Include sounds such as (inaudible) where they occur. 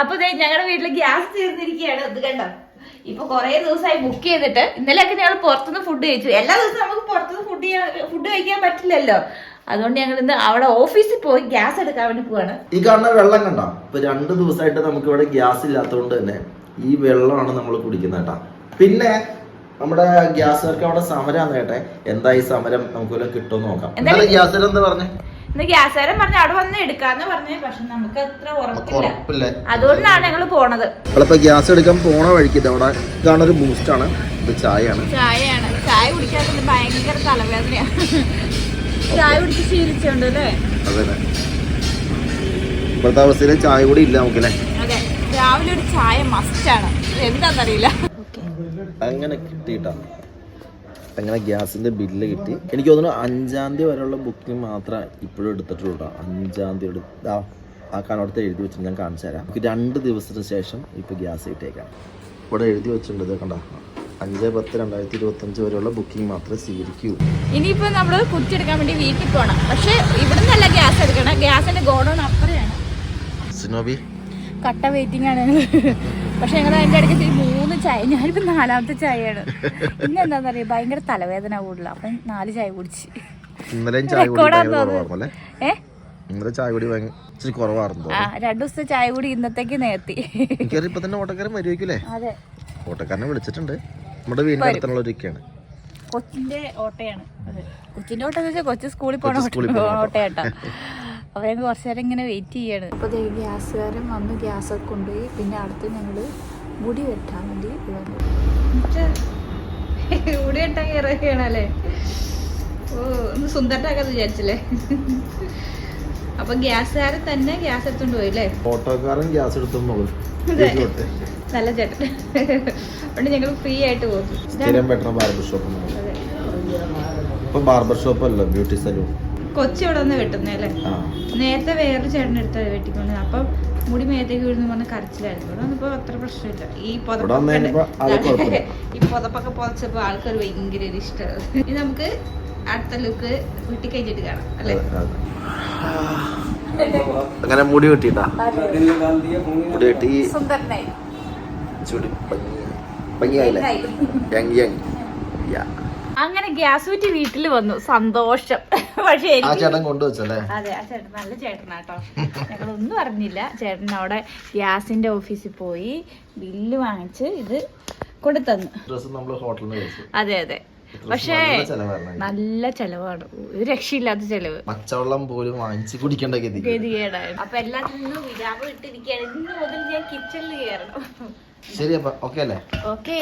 അപ്പൊ ദേ ഞങ്ങളുടെ വീട്ടിൽ ഗ്യാസ് തീർന്നിരിക്കുകയാണ് ഇത് കണ്ടോ? ഇപ്പൊ കുറെ ദിവസമായി ബുക്ക് ചെയ്തിട്ട് ഇന്നലെയൊക്കെ ഞങ്ങൾ പുറത്തുനിന്ന് ഫുഡ് കഴിച്ചു. എല്ലാ ദിവസവും നമുക്ക് പുറത്തുനിന്ന് ഫുഡ് ചെയ്യാൻ ഫുഡ് കഴിക്കാൻ പറ്റില്ലല്ലോ. അതുകൊണ്ട് ഞങ്ങൾ ഇന്ന് അവിടെ ഓഫീസിൽ പോയി ഗ്യാസ് എടുക്കാൻ വേണ്ടി പോവാണ്. ഈ കാണുന്ന വെള്ളം കണ്ടോ? ഇപ്പൊ രണ്ട് ദിവസമായിട്ട് നമുക്ക് ഇവിടെ ഗ്യാസ് ഇല്ലാത്തതുകൊണ്ട് തന്നെ ഈ വെള്ളമാണ് നമ്മൾ കുടിക്കുന്നത് കേട്ടാ. പിന്നെ നമ്മുടെ ഗ്യാസുകാർക്ക് അവിടെ സമരം കേട്ടെ. എന്താ ഈ സമരം? നമുക്ക് വല്ലതും കിട്ടുമെന്ന് നോക്കാം. എന്താ ഗ്യാസ് എന്താ പറഞ്ഞേ? ഇന്ന് ഗ്യാസുകാരൻ പറഞ്ഞു അവിടെ വന്ന് എടുക്കാന്ന് പറഞ്ഞു പക്ഷെ നമുക്ക് അത്ര ഉറപ്പില്ല. അതുകൊണ്ടാണ് ഞങ്ങൾ പോണത്. നമ്മളിപ്പോ ഗ്യാസ് എടുക്കാൻ പോണ വഴിക്ക് അവിടെ ഇതാണ് ഒരു ബൂസ്റ്റ് ആണ്. ഇത് ചായയാണ്. ചായയാണ്. ചായ കുടിക്കാത്തത് ഭയങ്കര തലവേദനയാണ് ചായ കുടിച്ച് ശീലിച്ചോണ്ട് അല്ലേ? അതെ ഇപ്പോഴത്തെ അവസ്ഥയിൽ ചായ കൂടി ഇല്ല നമുക്കല്ലേ? അതെ. രാവിലെ ഒരു ചായ മസ്റ്റ് മസ്റ്റാണ് എന്താണെന്നറിയില്ല അങ്ങനെ കിട്ടിയിട്ടാ അങ്ങനെ ഗ്യാസിന്റെ ബില്ല് കിട്ടി. എനിക്ക് തോന്നുന്നു അഞ്ചാം തീയതി വരെയുള്ള ബുക്കിംഗ് മാത്രം ഇപ്പോഴും എടുത്തിട്ടുള്ളൂ ട്ടോ. അഞ്ചാം തീയതി എടുത്ത ആ കാണോടത്ത് എഴുതി വെച്ചിട്ട് ഞാൻ കാണിച്ചു തരാം. നമുക്ക് രണ്ട് ദിവസത്തിന് ശേഷം ഇപ്പൊ ഗ്യാസ് കിട്ടിയേക്കാം ഇവിടെ എഴുതി വെച്ചിട്ടുണ്ട് കണ്ട? അഞ്ച് പത്ത് രണ്ടായിരത്തി ഇരുപത്തി അഞ്ച് വരെയുള്ള ബുക്കിംഗ് മാത്രമേ സ്വീകരിക്കൂ. ഇനിയിപ്പോ നമ്മൾ കുറ്റിയെടുക്കാൻ വേണ്ടി വീട്ടിൽ പോണം. പക്ഷെ ഇവിടുന്നല്ല ഗ്യാസ് എടുക്കണം. ഗ്യാസിന്റെ ഗോഡൗൺ അപ്പുറയാണ്. സിനോബി? കട്ട വെയിറ്റിംഗ് ആണ്. പക്ഷെ ഞങ്ങൾ അതിന്റെ ഇടയ്ക്ക് ചായ ഞാനിപ്പോ നാലാമത്തെ ചായയാണ്. ഇന്ന് എന്താന്ന് അറിയാം ഭയങ്കര തലവേദന കൂടുതല. അപ്പൊ നാല് ചായ കുടിച്ച്. ഇന്നലെ ചായ. ഇന്നലെ ചായ കൂടി ഇച്ചിരി കുറവായിരുന്നു രണ്ടു ദിവസത്തെ ചായ കൂടി ഇന്നത്തേക്ക് നേർത്തി ഇപ്പൊ തന്നെ ഓട്ടക്കാരൻ വരുമായിരിക്കില്ലേ അതെ. ഓട്ടക്കാരനെ വിളിച്ചിട്ടുണ്ട്. നമ്മുടെ വീടിന്റെ അടുത്തുള്ള ഒരുക്കാണ് കൊച്ചിന്റെ ഓട്ടയാണ്. അത്. കൊച്ചിന്റെ ഓട്ടം എന്ന് വെച്ചാൽ കൊച്ചു സ്കൂളിൽ പോണ ഓട്ടയാട്ടോ. ഓട്ടം. ഞങ്ങൾ കുറച്ചു നേരം ഇങ്ങനെ വെയിറ്റ് ചെയ്യാണ്. അപ്പൊ ഗ്യാസുകാരൻ വന്ന് ഗ്യാസ് ഒക്കെ കൊണ്ടുപോയി. പിന്നെ അടുത്ത് ഞങ്ങൾ മുടി വെട്ടാൻ വേണ്ടി വന്നു മുടി വെട്ടാൻ കയറുകയാണല്ലേ ഓ ഒന്ന് സുന്ദരട്ടാക്കാന്ന് വിചാരിച്ചില്ലേ? അപ്പൊ ഗ്യാസുകാരൻ തന്നെ ഗ്യാസ് എടുത്തോണ്ട് പോയില്ലേ ഓട്ടോക്കാരൻ ഗ്യാസ് എടുത്തോളൂ അതെ. നല്ല ചേട്ടൻ. അതുകൊണ്ട് ഞങ്ങൾ ഫ്രീ ആയിട്ട് പോകും. ബാർബർ ഷോപ്പ് ഇപ്പൊ ബാർബർ ഷോപ്പ് അല്ല ബ്യൂട്ടി സലൂൺ കൊച്ചി ഇവിടെ വന്ന് വെട്ടുന്നേ അല്ലേ? നേരത്തെ വേറൊരു ചേട്ടൻ എടുത്ത് വെട്ടിക്കൊണ്ട് അപ്പം മുടി മേത്തേക്ക് വീഴുന്ന പറഞ്ഞ കരച്ചിലായിരുന്നു. ഇവിടെ അത്ര പ്രശ്നമില്ല. ഈ ആൾ ഈ പുതപ്പൊക്കെ പുതച്ചപ്പോ ആൾക്കാർ ഭയങ്കര ഒരു ഇഷ്ടമാണ് ഇനി നമുക്ക് അടുത്ത ലുക്ക് വീട്ടിൽ കഴിഞ്ഞിട്ട് കാണാം അല്ലേ. അങ്ങനെ മുടി വെട്ടിട്ടാ മുടി വെട്ടി. ചുടി ഭംഗിയായില്ലേ. അങ്ങനെ ഗ്യാസ് കുറ്റി വീട്ടിൽ വന്നു. സന്തോഷം. (laughs) പക്ഷേ ആ ചേട്ടൻ കൊണ്ടുവച്ചല്ലേ? അതെ ആ ചേട്ടൻ നല്ല ചേട്ടനാട്ടോ. ഞങ്ങളൊന്നും അറിഞ്ഞില്ല. ചേട്ടൻ അവിടെ ഗ്യാസിന്റെ ഓഫീസിൽ പോയി ബില്ല് വാങ്ങിച്ച് ഇത് കൊണ്ടുതന്നു ഡ്രസ് നമ്മൾ ഹോട്ടലിൽ നിന്ന് അതെ അതെ. പക്ഷേ നല്ല. ചെലവാണ്. ഒരു രക്ഷയില്ലാത്ത ചെലവ്. പച്ചവെള്ളം പോലും വാങ്ങിച്ച് കുടിക്കേണ്ട ഗതി ഗതികേടായിരുന്നു അപ്പൊ എല്ലാത്തിനും നിന്ന് വിരാമം ഇട്ടിരിക്കുകയാണ്. ഇന്ന് മുതൽ ഞാൻ കിച്ചണിൽ കയറണം. ശരി അപ്പൊ. ഓക്കെ അല്ലേ? ഓക്കെ.